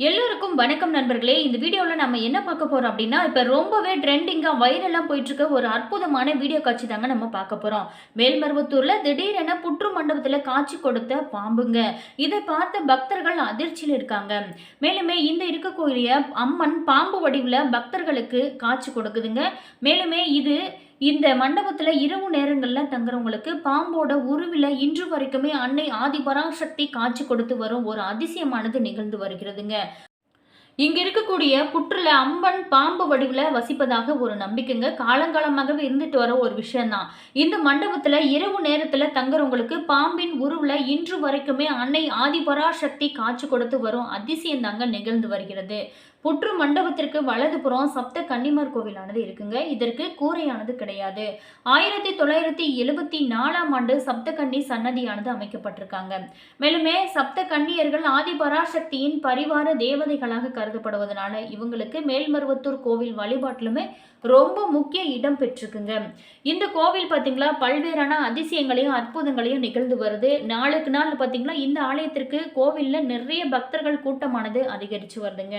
எல்லோருக்கும் வணக்கம் நண்பர்களே. இந்த வீடியோவில் நம்ம என்ன பார்க்க போகிறோம் அப்படின்னா இப்போ ரொம்பவே ட்ரெண்டிங்காக வைரலாக போயிட்டுருக்க ஒரு அற்புதமான வீடியோ காட்சி தாங்க நம்ம பார்க்க போகிறோம் மேல்மருவத்தூரில் திடீரென புற்று மண்டபத்தில் காட்சி கொடுத்த பாம்புங்க. இதை பார்த்த பக்தர்கள் அதிர்ச்சியில் இருக்காங்க. மேலுமே இந்த இருக்கக்கூடிய அம்மன் பாம்பு வடிவில் பக்தர்களுக்கு காட்சி கொடுக்குதுங்க. மேலுமே இது இந்த மண்டபத்தில் இரவு நேரங்களில் தங்குறவங்களுக்கு பாம்போட உருவில் இன்று வரைக்குமே அன்னை ஆதிபராசக்தி காட்சி கொடுத்து வரும் ஒரு அதிசயமானது நிகழ்ந்து வருகிறதுங்க. இங்க இருக்கக்கூடிய புற்றுல அம்பன் பாம்பு வடிவில் வசிப்பதாக ஒரு நம்பிக்கைங்க. காலங்காலமாகவே இருந்துட்டு வர ஒரு விஷயம்தான். இந்த மண்டபத்துல இரவு நேரத்துல தங்குறவங்களுக்கு பாம்பின் உருவில் இன்று வரைக்குமே அன்னை ஆதிபராசக்தி காட்சி கொடுத்து வரும் அதிசயம் தாங்க நிகழ்ந்து வருகிறது. புற்று மண்டபத்திற்கு வலதுபுறம் சப்த கன்னிமார் கோவிலானது இருக்குங்க. இதற்கு கூரையானது கிடையாது. ஆயிரத்தி தொள்ளாயிரத்தி எழுபத்தி நாலாம் ஆண்டு சப்தகன்னி சன்னதியானது அமைக்கப்பட்டிருக்காங்க. மேலுமே சப்த கன்னியர்கள் ஆதிபராசக்தியின் பரிவார தேவதைகளாக கருதப்படுவதனால இவங்களுக்கு மேல்மருவத்தூர் கோவில் வழிபாட்டிலுமே ரொம்ப முக்கிய இடம் பெற்றிருக்குங்க. இந்த கோவில் பார்த்தீங்களா பல்வேறான அதிசயங்களையும் அற்புதங்களையும் நிகழ்ந்து வருது. நாளுக்கு நாள் பார்த்தீங்களா இந்த ஆலயத்திற்கு கோவிலில் நிறைய பக்தர்கள் கூட்டமானது அதிகரித்து வருதுங்க.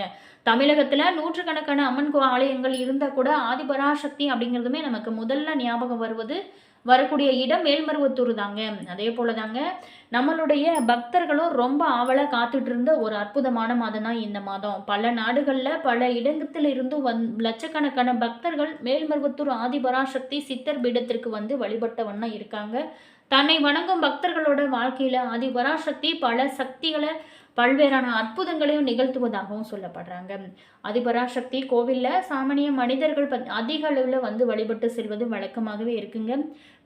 தமிழகத்தில் நூற்றுக்கணக்கான அம்மன் கோ ஆலயங்கள் இருந்தால் கூட ஆதிபராசக்தி அப்படிங்கிறதுமே நமக்கு முதல்ல ஞாபகம் வருவது வரக்கூடிய இடம் மேல்மருவத்தூர் தாங்க. அதே போல தாங்க நம்மளுடைய பக்தர்களும் ரொம்ப ஆவலாக காத்துட்டு இருந்த ஒரு அற்புதமான மாதம் தான் இந்த மாதம். பல நாடுகளில் பல இடங்கத்தில் இருந்தும் வந் லட்சக்கணக்கான பக்தர்கள் மேல்மருவத்தூர் ஆதிபராசக்தி சித்தர் பீடத்திற்கு வந்து வழிபட்ட வண்ணம் இருக்காங்க. தன்னை வணங்கும் பக்தர்களோட வாழ்க்கையில் ஆதிபராசக்தி பல சக்திகளை பல்வேறான அற்புதங்களையும் நிகழ்த்துவதாகவும் சொல்லப்படுறாங்க. அதிபராசக்தி கோவிலில் சாமானிய மனிதர்கள் பத் அதிக அளவில் வந்து வழிபட்டு செல்வது வழக்கமாகவே இருக்குங்க.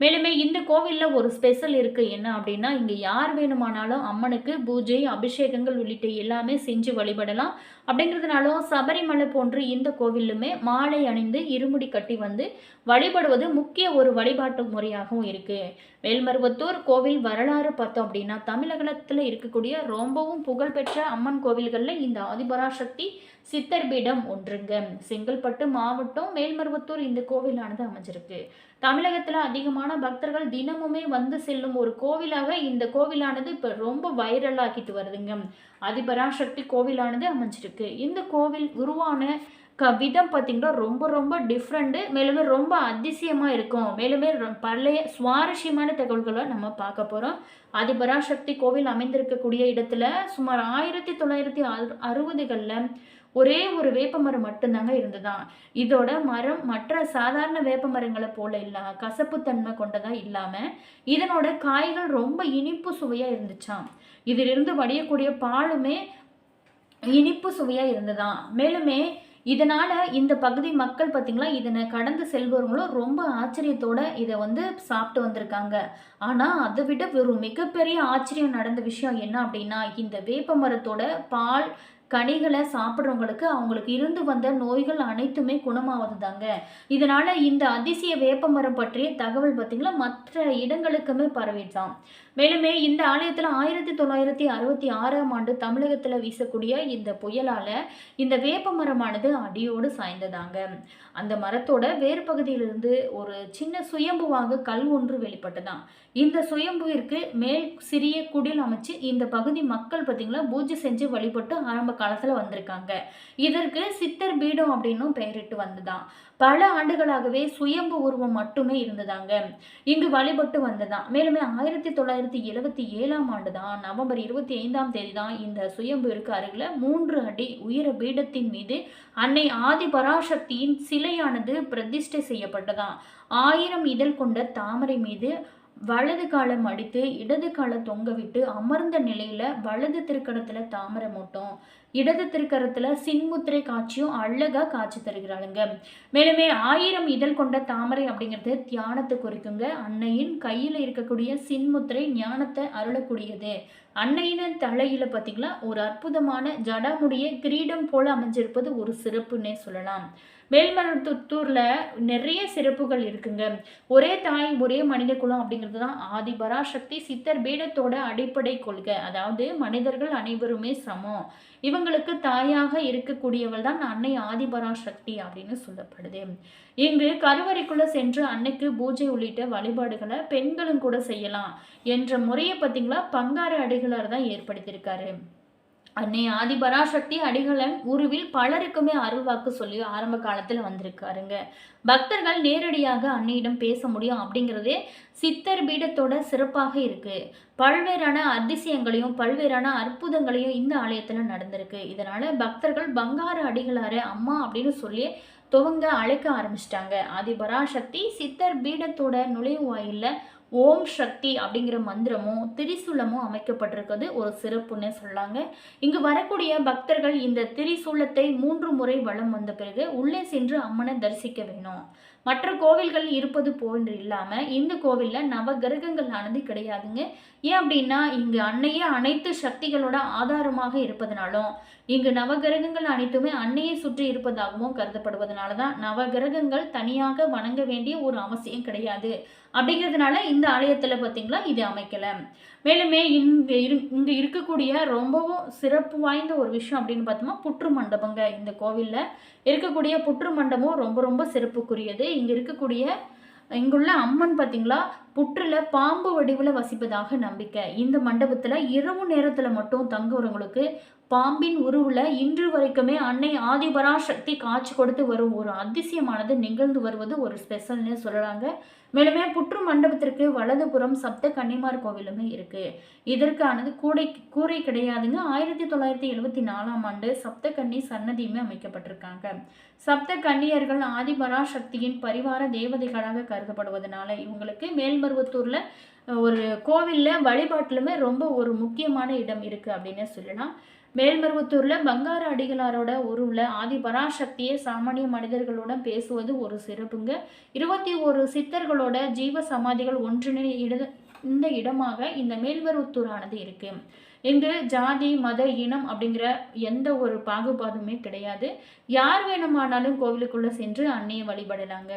மேலுமே இந்த கோவிலில் ஒரு ஸ்பெஷல் இருக்குது என்ன அப்படின்னா இங்கே யார் வேணுமானாலும் அம்மனுக்கு பூஜை அபிஷேகங்கள் உள்ளிட்ட எல்லாமே செஞ்சு வழிபடலாம். அப்படிங்கிறதுனாலும் சபரிமலை போன்று இந்த கோவிலுமே மாலை அணிந்து இருமுடி கட்டி வந்து வழிபடுவது முக்கிய ஒரு வழிபாட்டு முறையாகவும் இருக்குது மேல்மருவத்தூர் கோவில் வரலாறு பார்த்தோம் அப்படின்னா தமிழகத்தில் இருக்கக்கூடிய ரொம்பவும் புகழ்பெற்ற அம்மன் கோவில்களில் இந்த ஆதிபராசக்தி சித்தர் பீடம் ஒன்றுங்க. செங்கல்பட்டு மாவட்டம் மேல்மருவத்தூர் இந்த கோவிலானது அமைஞ்சிருக்கு. தமிழகத்தில் அதிகமான பக்தர்கள் தினமுமே வந்து செல்லும் ஒரு கோவிலாக இந்த கோவிலானது இப்போ ரொம்ப வைரலாகிட்டு வருதுங்க. அதிபராசக்தி கோவிலானது அமைஞ்சிருக்கு. இந்த கோவில் உருவான க விதம் பார்த்திங்கன்னா ரொம்ப ரொம்ப டிஃப்ரெண்ட்டு மேலுமே ரொம்ப அதிசயமாக இருக்கும். மேலுமே ரொ- பழைய சுவாரஸ்யமான தகவல்களை நம்ம பார்க்க போகிறோம் அதிபராசக்தி கோவில் அமைந்திருக்கக்கூடிய இடத்துல சுமார் ஆயிரத்தி தொள்ளாயிரத்தி அறுபதுகளில் ஒரே ஒரு வேப்பமரம் மட்டும்தாங்க இருந்ததாம் இதோட மரம் மற்ற சாதாரண வேப்ப மரங்களை போல இல்ல கசப்புத்தன்மை கொண்டதாக இல்லாமல் இதனோட காய்கள் ரொம்ப இனிப்பு சுவையாக இருந்துச்சாம் இதிலிருந்து வடியக்கூடிய பாலுமே இனிப்பு சுவையாக இருந்ததாம் மேலுமே இதனால இந்த பகுதி மக்கள் பார்த்தீங்களா இதனை கடந்து செல்பவர்களும் ரொம்ப ஆச்சரியத்தோட இதை வந்து சாப்பிட்டு வந்திருக்காங்க. ஆனால் அதை விட வெறும் மிகப்பெரிய ஆச்சரியம் நடந்த விஷயம் என்ன அப்படின்னா இந்த வேப்ப மரத்தோட பால் கனிகளை சாப்பிட்றவங்களுக்கு அவங்களுக்கு இருந்து வந்த நோய்கள் அனைத்துமே குணமாவது தாங்க இதனால் இந்த அதிசய வேப்பமரம் பற்றிய தகவல் பார்த்திங்களா மற்ற இடங்களுக்குமே பரவிச்சாம் மேலுமே இந்த ஆலயத்தில் ஆயிரத்தி தொள்ளாயிரத்தி அறுபத்தி ஆறாம் ஆண்டு தமிழகத்தில் வீசக்கூடிய இந்த புயலால் இந்த வேப்ப மரமானது அடியோடு சாய்ந்ததாங்க. அந்த மரத்தோட வேறு பகுதியிலிருந்து ஒரு சின்ன சுயம்புவாக கல் ஒன்று வெளிப்பட்டதான் இந்த சுயம்புவிற்கு மேல் சிறிய குடில் அமைச்சு இந்த பகுதி மக்கள் பார்த்தீங்களா பூஜை செஞ்சு வழிபட்டு ஆரம்ப காலத்தில் வந்திருக்காங்க. இதற்கு சித்தர் பீடம் அப்படின்னும் பெயரிட்டு வந்ததாம் பல ஆண்டுகளாகவே சுயம்பு உருவம் மட்டுமே இருந்ததாங்க. இங்கு வழிபட்டு வந்ததுதான் மேலுமே ஆயிரத்தி தொள்ளாயிரத்தி எழுவத்தி ஏழாம் ஆண்டு தான் நவம்பர் இருபத்தி ஐந்தாம் தேதி தான் இந்த சுயம்பு இருக்கு அருகில் மூன்று அடி உயர பீடத்தின் மீது அன்னை ஆதிபராசக்தியின் சிலையானது பிரதிஷ்டை செய்யப்பட்டதாம். ஆயிரம் இதழ் கொண்ட தாமரை மீது வலது காலம் அடித்து இடது காலை தொங்கவிட்டு அமர்ந்த நிலையில வலது திருக்கடத்தில் தாமரை மூட்டும். இடது திருக்கரத்துல சின்முத்திரை காட்சியும் அழகா காட்சி தருகிறாளுங்க. மேலுமே ஆயிரம் இதழ் கொண்ட தாமரை அப்படிங்கிறது தியானத்தை குறிக்குங்க. அன்னையின் கையில இருக்கக்கூடிய சின்முத்திரை ஞானத்தை அருளக்கூடியது. அன்னையின் தலையில பார்த்தீங்களா ஒரு அற்புதமான ஜடாமுடிய கிரீடம் போல அமைஞ்சிருப்பது ஒரு சிறப்புன்னே சொல்லலாம். மேல்மருவத்தூர்ல நிறைய சிறப்புகள் இருக்குங்க. ஒரே தாய் ஒரே மனித குலம் அப்படிங்கிறது தான் ஆதி பராசக்தி சித்தர் பீடத்தோட அடிப்படை கொள்கை. அதாவது மனிதர்கள் அனைவருமே சமம். இவங்களுக்கு தாயாக இருக்கக்கூடியவள் தான் அன்னை ஆதிபராசக்தி அப்படின்னு சொல்லப்படுது. இங்கு கருவறைக்குள்ளே சென்று அன்னைக்கு பூஜை உள்ளிட்ட வழிபாடுகளை பெண்களும் கூட செய்யலாம் என்ற முறையை பார்த்தீங்களா? பங்காறு அடிகளார் தான் ஏற்படுத்தியிருக்காரு. அன்னை ஆதிபராசக்தி அடிகளன் உருவில் பலருக்குமே அருள்வாக்கு சொல்லி ஆரம்ப காலத்தில் வந்திருக்காருங்க. பக்தர்கள் நேரடியாக அன்னையிடம் பேச முடியும் அப்படிங்கிறதே சித்தர் பீடத்தோட சிறப்பாக இருக்கு. பல்வேறான அதிசயங்களையும் பல்வேறான அற்புதங்களையும் இந்த ஆலயத்தில் நடந்திருக்கு. இதனால பக்தர்கள் பங்கார அடிகளாரு அம்மா அப்படின்னு சொல்லி துவங்க அழைக்க ஆரம்பிச்சிட்டாங்க. ஆதிபராசக்தி சித்தர் பீடத்தோட நுழைவாயில்ல ஓம் சக்தி அப்படிங்கிற மந்திரமும் திரிசூலமும் அமைக்கப்பட்டிருக்கிறது. ஒரு சிறப்புன்னு சொல்லாங்க. இங்கு வரக்கூடிய பக்தர்கள் இந்த திரிசூலத்தை மூன்று முறை வலம் வந்த பிறகு உள்ளே சென்று அம்மனை தரிசிக்க வேணும் மற்ற கோவில்கள் இருப்பது போன்று இல்லாமல் இந்த கோவிலில் நவ கிரகங்களானது கிடையாதுங்க. ஏன் அப்படின்னா இங்கு அன்னையே அனைத்து சக்திகளோட ஆதாரமாக இருப்பதனாலும் இங்கு நவகிரகங்கள் அனைத்துமே அன்னையை சுற்றி இருப்பதாகவும் கருதப்படுவதனால தான் நவகிரகங்கள் தனியாக வணங்க வேண்டிய ஒரு அவசியம் கிடையாது. அப்படிங்கிறதுனால இந்த ஆலயத்தில் பார்த்தீங்களா இது அமைக்கலை. மேலுமே இங்கே இரு இங்கே இருக்கக்கூடிய ரொம்பவும் சிறப்பு வாய்ந்த ஒரு விஷயம் அப்படின்னு பார்த்தோம்னா புற்று மண்டபங்க. இந்த கோவிலில் இருக்கக்கூடிய புற்று மண்டபம் ரொம்ப ரொம்ப சிறப்புக்குரியது. இங்கே இருக்கக்கூடிய இங்குள்ள அம்மன் பார்த்தீங்களா புற்றுல பாம்பு வடிவில் வசிப்பதாக நம்பிக்கை. இந்த மண்டபத்தில் இரவு நேரத்தில் மட்டும் தங்குறவங்களுக்கு பாம்பின் உருவில் இன்று வரைக்குமே அன்னை ஆதிபராசக்தி காட்சி கொடுத்து வரும் ஒரு அதிசயமானது நிகழ்ந்து வருவது ஒரு ஸ்பெஷல்னு சொல்லலாங்க. மேலுமே புற்று மண்டபத்திற்கு வலதுபுறம் சப்த கன்னிமார் கோவிலுமே இருக்கு. இதற்கானது கூடை கூரை கிடையாதுங்க. ஆயிரத்தி தொள்ளாயிரத்தி எழுபத்தி நாலாம் ஆண்டு சப்த கன்னி சன்னதியுமே அமைக்கப்பட்டிருக்காங்க. சப்த கன்னியர்கள் ஆதிபராசக்தியின் பரிவார தேவதைகளாக கருதப்படுவதனால இவங்களுக்கு திருவருவத்தூரில் ஒரு கோவிலில் வழிபாட்டிலுமே ரொம்ப ஒரு முக்கியமான இடம் இருக்குது அப்படின்னு சொல்லலாம். மேல்மருவத்தூரில் பங்கார அடிகளாரோட உருவில் ஆதி பராசக்தியை சாமானிய மனிதர்களுடன் பேசுவது ஒரு சிறப்புங்க. இருபத்தி ஒரு சித்தர்களோட ஜீவ சமாதிகள் ஒன்றிணை இட இந்த இடமாக இந்த மேல்மருவத்தூரானது இருக்கு. இங்கு ஜாதி மத இனம் அப்படிங்கிற எந்த ஒரு பாகுபாடுமே கிடையாது. யார் வேணுமானாலும் கோவிலுக்குள்ளே சென்று அன்னையை வழிபடலாங்க.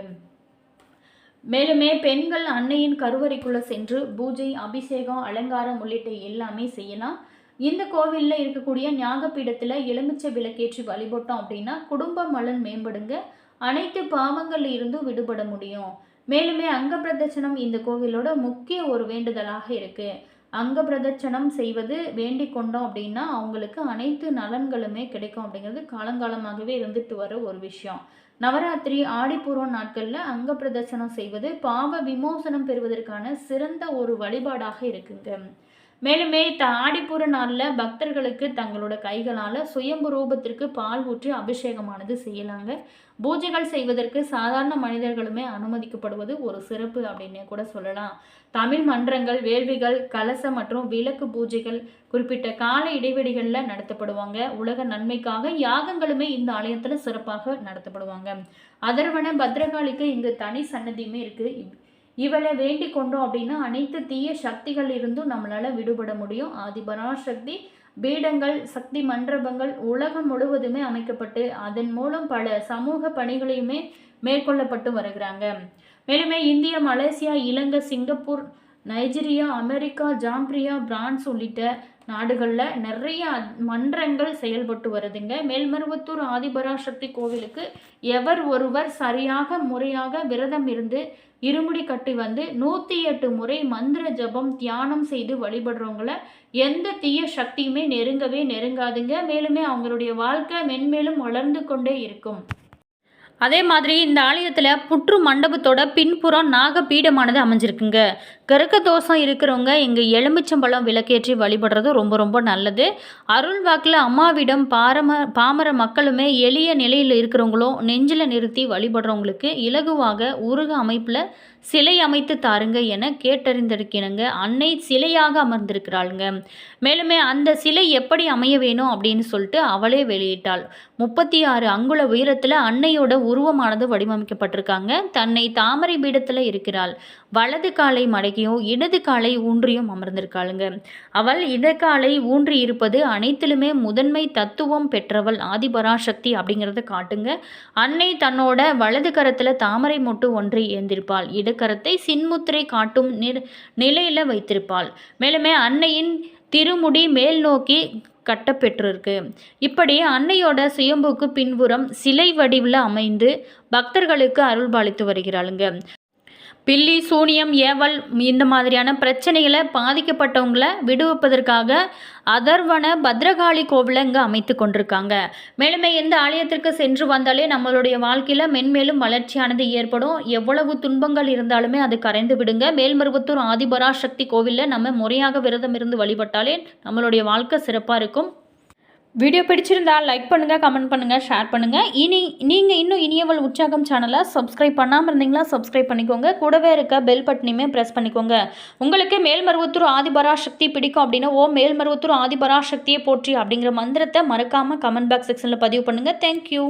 மேலுமே பெண்கள் அன்னையின் கருவறைக்குள்ளே சென்று பூஜை அபிஷேகம் அலங்காரம் உள்ளிட்ட எல்லாமே செய்யலாம். இந்த கோவிலில் இருக்கக்கூடிய ஞாகப்பீடத்தில் எலுமிச்சை விளக்கேற்றி வழிபட்டோம் அப்படின்னா குடும்ப மலன் மேம்படுங்க. அனைத்து பாவங்கள்ல இருந்தும் விடுபட முடியும். மேலுமே அங்க பிரதட்சணம் இந்த கோவிலோட முக்கிய ஒரு வேண்டுதலாக இருக்குது அங்க பிரதட்சணம் செய்வது வேண்டிக் கொண்டோம் அப்படின்னா அவங்களுக்கு அனைத்து நலன்களுமே கிடைக்கும் அப்படிங்கிறது காலங்காலமாகவே இருந்துட்டு வர ஒரு விஷயம். நவராத்திரி ஆடிப்பூர்வ நாட்களில் அங்க பிரதர்சனம் செய்வது பாவ விமோசனம் பெறுவதற்கான சிறந்த ஒரு வழிபாடாக இருக்குங்க. மேலுமே த ஆடிப்பூர நாளில் பக்தர்களுக்கு தங்களோட கைகளால் சுயம்பு ரூபத்திற்கு பால் ஊற்றி அபிஷேகமானது செய்யலாங்க. பூஜைகள் செய்வதற்கு சாதாரண மனிதர்களுமே அனுமதிக்கப்படுவது ஒரு சிறப்பு அப்படின்னு கூட சொல்லலாம். தமிழ் மன்றங்கள் வேள்விகள் கலச மற்றும் விளக்கு பூஜைகள் குறிப்பிட்ட கால இடைவெளிகளில் நடத்தப்படுவாங்க. உலக நன்மைக்காக யாகங்களுமே இந்த ஆலயத்தில் சிறப்பாக நடத்தப்படுவாங்க. அதர்வன பத்ரகாளிக்கு இங்கு தனி சன்னதியுமே இருக்குது இவளை வேண்டிக் கொண்டோம் அப்படின்னா அனைத்து தீய சக்திகள் இருந்தும் நம்மளால் விடுபட முடியும். ஆதிபராசக்தி பீடங்கள் சக்தி மண்டபங்கள் உலகம் முழுவதுமே அமைக்கப்பட்டு அதன் மூலம் பல சமூக பணிகளையுமே மேற்கொள்ளப்பட்டு வருகிறாங்க. மேலுமே India Malaysia Ilangai Singapore Nigeria America Zambia France உள்ளிட்ட நாடுகளில் நிறைய மன்றங்கள் செயல்பட்டு வருதுங்க. மேல்மருவத்தூர் ஆதிபராசக்தி கோவிலுக்கு எவர் ஒருவர் சரியாக முறையாக விரதம் இருந்து இருமுடி கட்டி வந்து நூற்றி எட்டு முறை மந்திர ஜபம் தியானம் செய்து வழிபடுறவங்கள எந்த தீய சக்தியுமே நெருங்கவே நெருங்காதுங்க. மேலுமே அவங்களுடைய வாழ்க்கை மென்மேலும் வளர்ந்து கொண்டே இருக்கும். அதே மாதிரி இந்த ஆலயத்தில் புற்று மண்டபத்தோட பின்புறம் நாகபீடமானது அமைஞ்சிருக்குங்க. கருக்க தோஷம் இருக்கிறவங்க இங்கே எலுமிச்சம்பழம் விளக்கேற்றி வழிபடுறது ரொம்ப ரொம்ப நல்லது. அருள் வாக்கில் அம்மாவிடம் பாரம பாமர மக்களுமே எளிய நிலையில் இருக்கிறவங்களும் நெஞ்சில் நிறுத்தி வழிபடுறவங்களுக்கு இலகுவாக உருக அமைப்பில் சிலை அமைத்து தாருங்க என கேட்டறிந்திருக்கிறங்க அன்னை சிலையாக அமர்ந்திருக்கிறாளுங்க. மேலுமே அந்த சிலை எப்படி அமைய வேணும் அப்படின்னு சொல்லிட்டு அவளே வெளியிட்டாள். முப்பத்தி ஆறு அங்குல உயரத்தில் அன்னையோட உருவமானது வடிவமைக்கப்பட்டிருக்காங்க. தன்னை தாமரை பீடத்தில் இருக்கிறாள். வலது காலை மடக்கியும் இடது காலை ஊன்றியும் அமர்ந்திருக்காளுங்க. அவள் இடக்காலை ஊன்றி இருப்பது அனைத்திலுமே முதன்மை தத்துவம் பெற்றவள் ஆதிபராசக்தி அப்படிங்கிறத காட்டுங்க. அன்னை தன்னோட வலது கரத்தில் தாமரை மொட்டு ஒன்றை ஏந்திருப்பாள். இடக்கரத்தை சின்முத்திரை காட்டும் நிலையில் வைத்திருப்பாள். மேலுமே அன்னையின் திருமுடி மேல் நோக்கி கட்டப்பெற்றிருக்கு. இப்படி அன்னையோட சுயம்புக்கு பின்புறம் சிலை வடிவில் அமைந்து பக்தர்களுக்கு அருள்பாலித்து வருகிறாளுங்க. பில்லி சூனியம் ஏவல் இந்த மாதிரியான பிரச்சனைகளை பாதிக்கப்பட்டவங்கள விடுவிப்பதற்காக அதர்வன பத்ரகாளி கோவிலை இங்கே அமைத்து கொண்டிருக்காங்க. மேலுமே எந்த ஆலயத்திற்கு சென்று வந்தாலே நம்மளுடைய வாழ்க்கையில் மென்மேலும் வளர்ச்சியானது ஏற்படும். எவ்வளவு துன்பங்கள் இருந்தாலுமே அது கரைந்து விடுங்க. மேல்மருவத்தூர் ஆதிபராசக்தி கோவிலில் நம்ம முறையாக விரதம் இருந்து வழிபட்டாலே நம்மளுடைய வாழ்க்கை சிறப்பாக இருக்கும். வீடியோ பிடிச்சிருந்தா லைக் பண்ணுங்கள் கமெண்ட் பண்ணுங்கள் ஷேர் பண்ணுங்கள் இனி நீங்கள் இன்னும் இனியவள் உற்சாகம் சேனலை சப்ஸ்கிரைப் பண்ணாமல் இருந்தீங்களா சப்ஸ்கிரைப் பண்ணிக்கோங்க. கூடவே இருக்க பெல் பட்டனையுமே ப்ரெஸ் பண்ணிக்கோங்க. உங்களுக்கு மேல்மருவத்தூர் ஆதிபராசக்தி பிடிக்கும் அப்படின்னா ஓ மேல்மருவத்தூர் ஆதிபராசக்தியை போற்றி அப்படிங்கிற மந்திரத்தை மறக்காமல் கமெண்ட் பாக்ஸ் செக்ஷனில் பதிவு பண்ணுங்கள் தேங்க்யூ